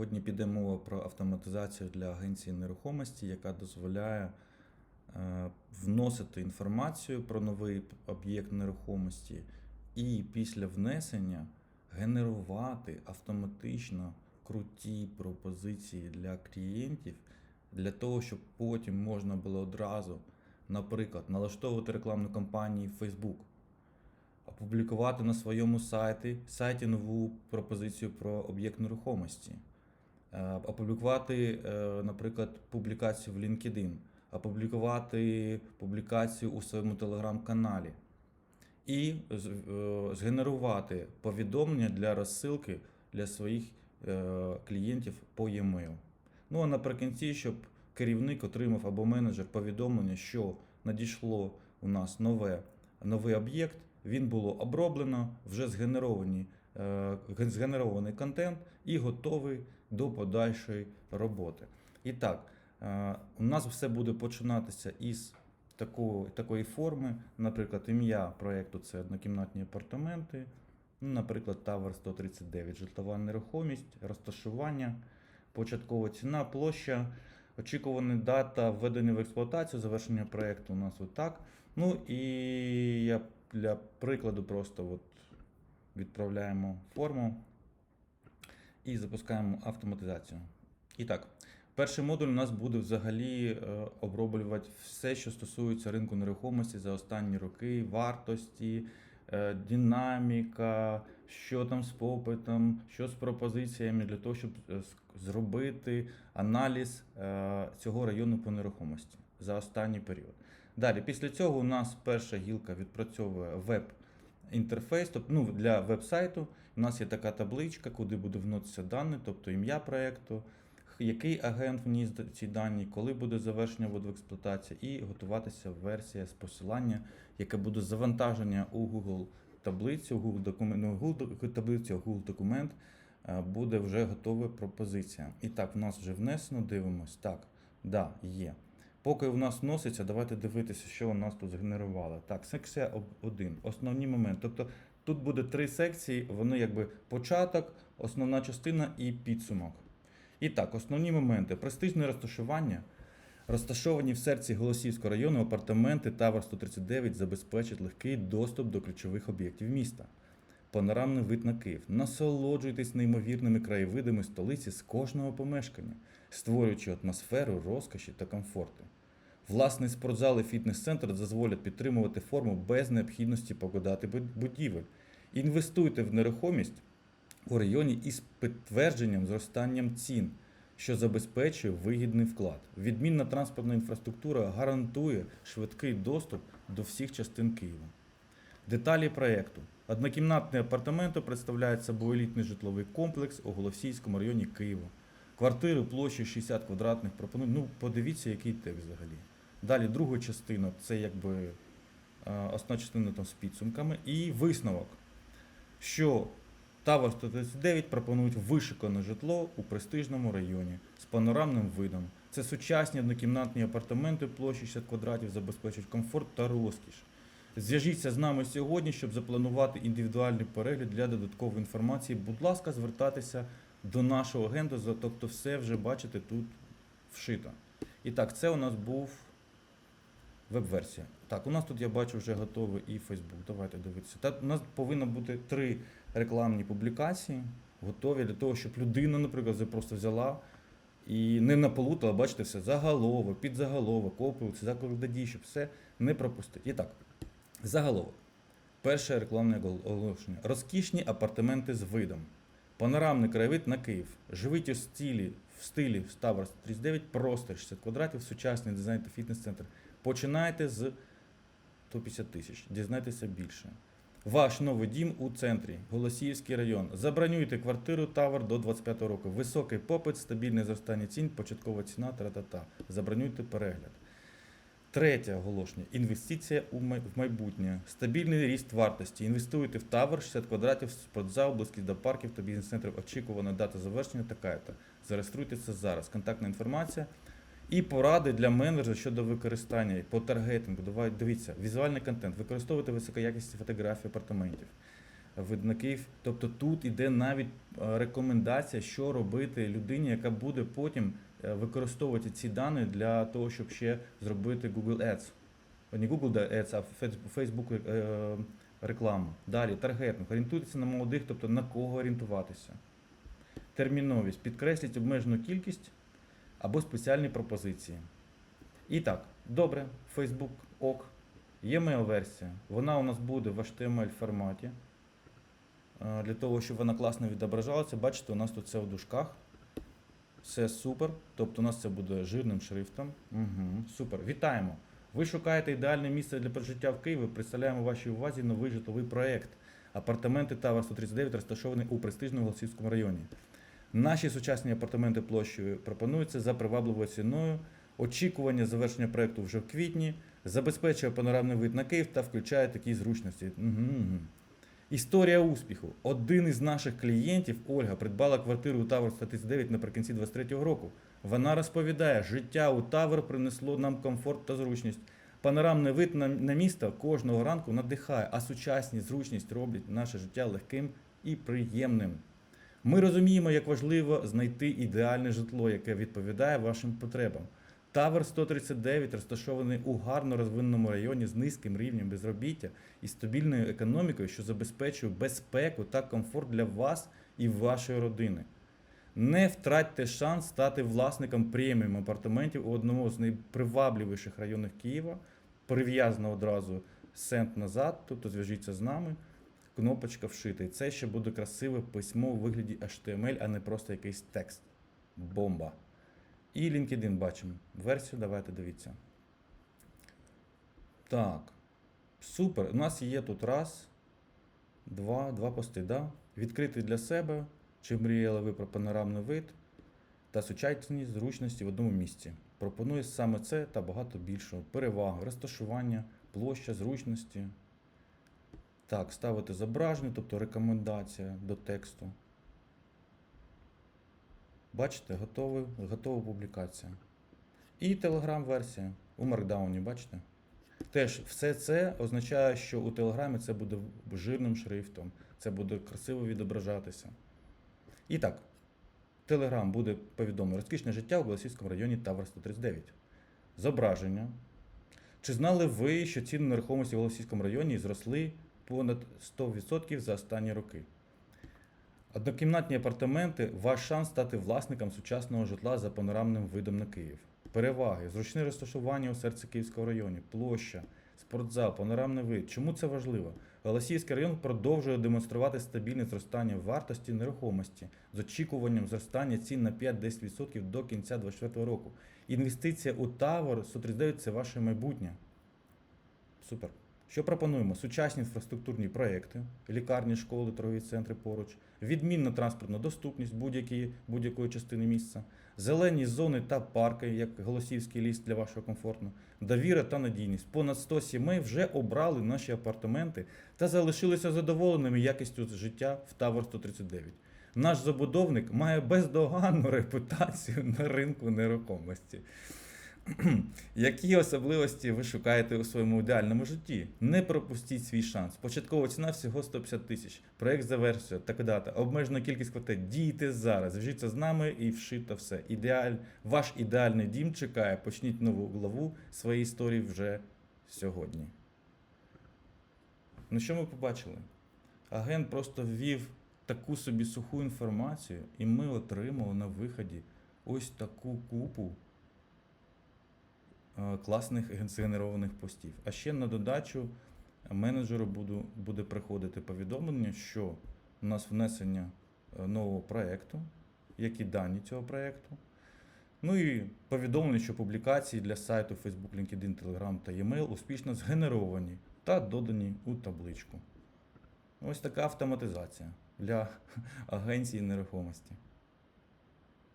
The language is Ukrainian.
Сьогодні піде мова про автоматизацію для агенції нерухомості, яка дозволяє е, вносити інформацію про новий об'єкт нерухомості і після внесення генерувати автоматично круті пропозиції для клієнтів для того, щоб потім можна було одразу, наприклад, налаштовувати рекламну кампанію в Facebook, опублікувати на своєму сайті, сайті нову пропозицію про об'єкт нерухомості, опублікувати, е, наприклад, публікацію в LinkedIn, опублікувати публікацію у своєму телеграм-каналі і е, згенерувати повідомлення для розсилки для своїх е, клієнтів по e-mail. Ну а наприкінці, щоб керівник отримав або менеджер повідомлення, що надійшло у нас нове, новий об'єкт, він було оброблено, вже згенеровані, е, згенерований контент і готовий до подальшої роботи. І так, е, у нас все буде починатися із такої, такої форми. Наприклад, ім'я проєкту це однокімнатні апартаменти. Ну, наприклад, Tower 139, житлова нерухомість, розташування, початкова ціна, площа, очікувана дата введення в експлуатацію, завершення проєкту у нас отак. Ну і я для прикладу просто от відправляємо форму і запускаємо автоматизацію. І так, перший модуль у нас буде взагалі е, оброблювати все, що стосується ринку нерухомості за останні роки, вартості, е, динаміка, що там з попитом, що з пропозиціями для того, щоб е, зробити аналіз цього району по нерухомості за останній період. Далі, після цього у нас перша гілка відпрацьовує веб-інтерфейс, тобто ну, для веб-сайту. У нас є така табличка, куди буде вноситися дані, тобто ім'я проєкту, який агент вніс ці дані, коли буде завершення експлуатації, і готуватися версія з посилання, яке буде завантаження у Google таблицю, Google документ, ну, Google таблицю, Google документ буде вже готова пропозиція. І так, в нас вже внесено, дивимось. Так, да, є. Поки в нас вноситься, давайте дивитися, що у нас тут згенерувало. Так, секція 1. Основні моменти. Тобто тут буде три секції, вони якби початок, основна частина і підсумок. І так, основні моменти. Престижне розташування. Розташовані в серці Голосівського району апартаменти Тавер 139 забезпечать легкий доступ до ключових об'єктів міста. Панорамний вид на Київ. Насолоджуйтесь неймовірними краєвидами столиці з кожного помешкання, створюючи атмосферу розкоші та комфорту. Власний спортзал і фітнес-центр дозволять підтримувати форму без необхідності покидати будівель. Інвестуйте в нерухомість у районі із підтвердженням зростанням цін, що забезпечує вигідний вклад. Відмінна транспортна інфраструктура гарантує швидкий доступ до всіх частин Києва. Деталі проєкту. Однокімнатні апартаменти представляють собою елітний житловий комплекс у Голосіївському районі Києва. Квартири площею 60 квадратних пропонують. Ну, подивіться, який текст взагалі. Далі друга частина це якби основна частина там з підсумками. І висновок, що Тавер 139 пропонують вишикане житло у престижному районі з панорамним видом. Це сучасні однокімнатні апартаменти площею 60 квадратів забезпечують комфорт та розкіш. Зв'яжіться з нами сьогодні, щоб запланувати індивідуальний перегляд для додаткової інформації. Будь ласка, звертайтеся до нашого агента, за- тобто все вже бачите тут вшито. І так, це у нас був веб-версія. Так, у нас тут я бачу вже готовий і Facebook. Давайте дивитися. Та у нас повинно бути три рекламні публікації, готові для того, щоб людина, наприклад, просто взяла і не наполутала, бачите, все заголовок, підзаголовок, опис, заклик дій, щоб все не пропустити. І так, заголовок. Перше рекламне оголошення. Розкішні апартаменти з видом. Панорамний краєвид на Київ. Живіть у стилі, в стилі Ставр 39, простір 60 квадратів, сучасний дизайн та фітнес-центр. Починайте з 150 тисяч. Дізнайтеся більше. Ваш новий дім у центрі, Голосіївський район. Забронюйте квартиру Тавер до 25 року. Високий попит, стабільне зростання цін, початкова ціна, тра-та-та. Забронюйте перегляд. Третє оголошення. Інвестиція в майбутнє. Стабільний ріст вартості. Інвестуйте в тавер 60 квадратів, спортзал, близькість до парків та бізнес-центрів. Очікувана дата завершення така-то. Зареєструйтеся зараз. Контактна інформація. І поради для менеджера щодо використання по таргетингу. Давай, дивіться, візуальний контент. Використовуйте високоякісні фотографії апартаментів. вид Київ. Тобто тут іде навіть е, рекомендація, що робити людині, яка буде потім використовувати ці дані для того, щоб ще зробити Google Ads. Не Google Ads, а Facebook е, рекламу. Далі, таргетинг. Орієнтуйтеся на молодих, тобто на кого орієнтуватися. Терміновість. Підкресліть обмежену кількість або спеціальні пропозиції. І так, добре, Facebook ок. Є mail-версія. Вона у нас буде в HTML форматі. Е, Для того, щоб вона класно відображалася, бачите, у нас тут це в дужках. Все супер. Тобто у нас це буде жирним шрифтом. Угу, супер. Вітаємо! Ви шукаєте ідеальне місце для прожиття в Києві. Представляємо вашій увазі новий житловий проєкт. Апартаменти Тавер 139 розташовані у престижному Голосівському районі. Наші сучасні апартаменти площею пропонуються за привабливою ціною. Очікування завершення проєкту вже в квітні. Забезпечує панорамний вид на Київ та включає такі зручності. Угу. Історія успіху. Один із наших клієнтів, Ольга, придбала квартиру у Тавер 139 наприкінці 23-го року. Вона розповідає, життя у Тавер принесло нам комфорт та зручність. Панорамний вид на, місто кожного ранку надихає, а сучасні зручність роблять наше життя легким і приємним. Ми розуміємо, як важливо знайти ідеальне житло, яке відповідає вашим потребам. Тавер 139 розташований у гарно розвиненому районі з низьким рівнем безробіття і стабільною економікою, що забезпечує безпеку та комфорт для вас і вашої родини. Не втратьте шанс стати власником преміум апартаментів у одному з найпривабливіших районів Києва. Прив'язано одразу сент назад, тобто зв'яжіться з нами. Кнопочка вшита. І це ще буде красиве письмо у вигляді HTML, а не просто якийсь текст. Бомба. І LinkedIn бачимо. Версію давайте дивіться. Так. Супер. У нас є тут раз, два, два пости. Да? Відкритий для себе. Чи мріяли ви про панорамний вид та сучасність зручності в одному місці? Пропонує саме це та багато більшого. Перевагу, розташування, площа, зручності. Так, ставити зображення, тобто рекомендація до тексту. Бачите, готовий, готова публікація. І Telegram-версія у Markdown, бачите? Теж все це означає, що у Телеграмі це буде жирним шрифтом, це буде красиво відображатися. І так, Телеграм буде повідомлено розкішне життя у Голосівському районі Тавр 139. Зображення. Чи знали ви, що ціни нерухомості в Голосівському районі зросли понад 100% за останні роки? Однокімнатні апартаменти ваш шанс стати власником сучасного житла за панорамним видом на Київ. Переваги, зручне розташування у серці Київського районі, площа, спортзал, панорамний вид. Чому це важливо? Голосіївський район продовжує демонструвати стабільне зростання вартості нерухомості з очікуванням зростання цін на 5-10% до кінця 2024 року. Інвестиція у Тавер 139 – це ваше майбутнє. Супер. Що пропонуємо? Сучасні інфраструктурні проекти, лікарні, школи, торгові центри поруч, відмінна транспортна доступність будь-якої, будь-якої частини місця, зелені зони та парки, як Голосівський ліс для вашого комфорту, довіра та надійність. Понад 100 сімей вже обрали наші апартаменти та залишилися задоволеними якістю життя в Тавер 139. Наш забудовник має бездоганну репутацію на ринку нерухомості. Які особливості ви шукаєте у своєму ідеальному житті? Не пропустіть свій шанс. Початкова ціна всього 150 тисяч. Проект завершує, така дата, обмежена кількість квартир. Дійте зараз. Зв'яжіться з нами і вшито все. Ідеаль... Ваш ідеальний дім чекає. Почніть нову главу своєї історії вже сьогодні. Ну що ми побачили? Агент просто ввів таку собі суху інформацію, і ми отримали на виході ось таку купу класних генерованих постів. А ще на додачу менеджеру буду, буде приходити повідомлення, що у нас внесення е, нового проєкту, які дані цього проєкту. Ну і повідомлення, що публікації для сайту Facebook, LinkedIn, Telegram та e-mail успішно згенеровані та додані у табличку. Ось така автоматизація для агенції нерухомості.